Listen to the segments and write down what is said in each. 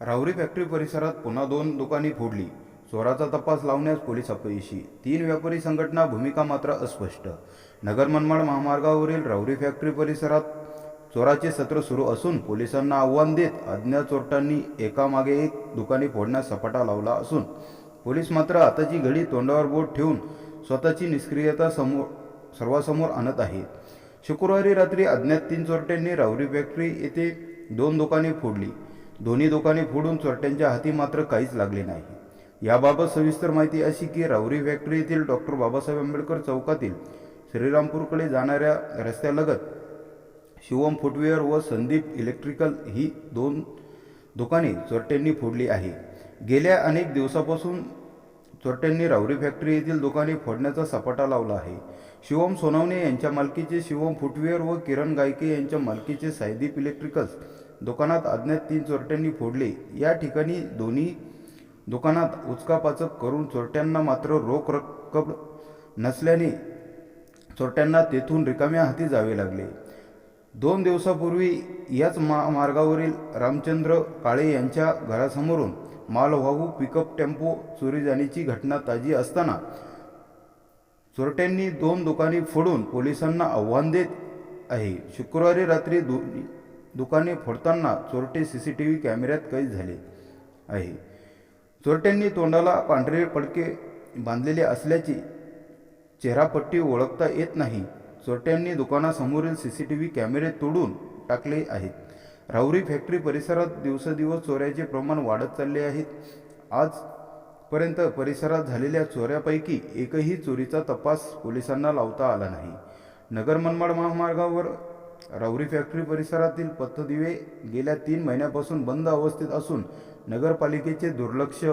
Rahuri factory परिसरात पुन्हा दोन दुकाने फोडली. चोराचा तपास लावण्यास पोलीस अपयशी. तीन व्यापारी संघटना भूमिका मात्र अस्पष्ट. नगर मनमाड महामार्गावरील राहुरी फॅक्टरी परिसरात चोराचे सत्र सुरू असून पोलिसांना आव्हान देत अज्ञात चोरट्यांनी एकामागे एक दुकाने फोडण्यास सपाटा लावला असून पोलीस मात्र आताची घडी तोंडावर बोट ठेवून स्वतःची निष्क्रियता समोर सर्वासमोर आणत आहेत. शुक्रवारी रात्री अज्ञात तीन चोरट्यांनी राहुरी फॅक्टरी येथे दोन दुकाने फोडली. दोन्ही दुकाने फोडून चोरट्यांच्या हाती मात्र काहीच लागले नाही. याबाबत सविस्तर माहिती अशी की रावरी फॅक्टरी येथील डॉक्टर बाबासाहेब आंबेडकर चौकातील श्रीरामपूरकडे जाणाऱ्या रस्त्यालगत शिवम फुटवेअर व संदीप इलेक्ट्रिकल ही दोन दुकाने चोरट्यांनी फोडली आहे. गेल्या अनेक दिवसापासून चोरट्यांनी रावरी फॅक्टरी येथील दुकाने फोडण्याचा सपाटा लावला आहे. शिवम सोनवणे यांच्या मालकीचे शिवम फुटवेअर व किरण गायके यांच्या मालकीचे सायदीप इलेक्ट्रिकल्स दुकानात अज्ञात तीन चोरट्यांनी फोडले. या ठिकाणी दोन्ही दुकानात उचकापाचक करून चोरट्यांना मात्र रोख रक्कम नसल्याने चोरट्यांना तेथून रिकाम्या हाती जावे लागले. दोन दिवसापूर्वी याच मा मार्गावरील रामचंद्र काळे यांच्या घरासमोरून मालवाहू पिकअप टेम्पो चोरी जाण्याची घटना ताजी असताना चोरट्यांनी दोन दुकाने फोडून पोलिसांना आव्हान देत आहे. शुक्रवारी रात्री दोन्ही दुकाने फोडताना चोरटे सी सी टी व्ही कॅमेऱ्यात कैद झाले आहे. चोरट्यांनी तोंडाला पांढरे पडके बांधलेले असल्याची चेहरापट्टी ओळखता येत नाही. चोरट्यांनी दुकानासमोरील सी सी टी व्ही कॅमेरे तोडून टाकले आहेत. राहुरी फॅक्टरी परिसरात दिवसेदिवस चोऱ्याचे प्रमाण वाढत चालले आहेत आजपर्यंत परिसरात झालेल्या चोऱ्यापैकी एकही चोरीचा तपास पोलिसांना लावता आला नाही. नगर मनमाड महामार्गावर राऊरी फॅक्टरी परिसरातील पथदिवे गेल्या तीन महिन्यापासून बंद अवस्थेत असून नगरपालिकेचे दुर्लक्ष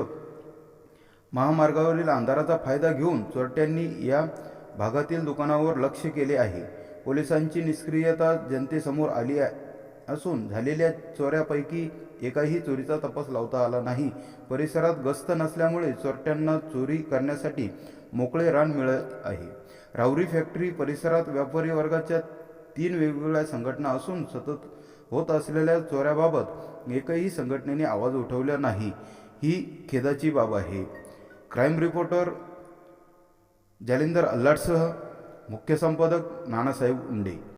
महामार्गावरील अंधाराचा फायदा घेऊन चोरट्यांनी या भागातील दुकानावर लक्ष केले आहे. पोलिसांची निष्क्रियता जनतेसमोर आली असून झालेल्या चोऱ्यापैकी एकाही चोरीचा तपास लावता आला नाही. परिसरात गस्त नसल्यामुळे चोरट्यांना चोरी करण्यासाठी मोकळे रान मिळत आहे. राऊरी फॅक्टरी परिसरात व्यापारी वर्गाच्या तीन वेगवेगळ्या संघटना असून सतत होत असलेल्या चोऱ्याबाबत एकही संघटनेने आवाज उठवला नाही. ही खेदाची बाब आहे. क्राईम रिपोर्टर जालिंदर अल्लाटसह मुख्य संपादक नानासाहेब उंडे.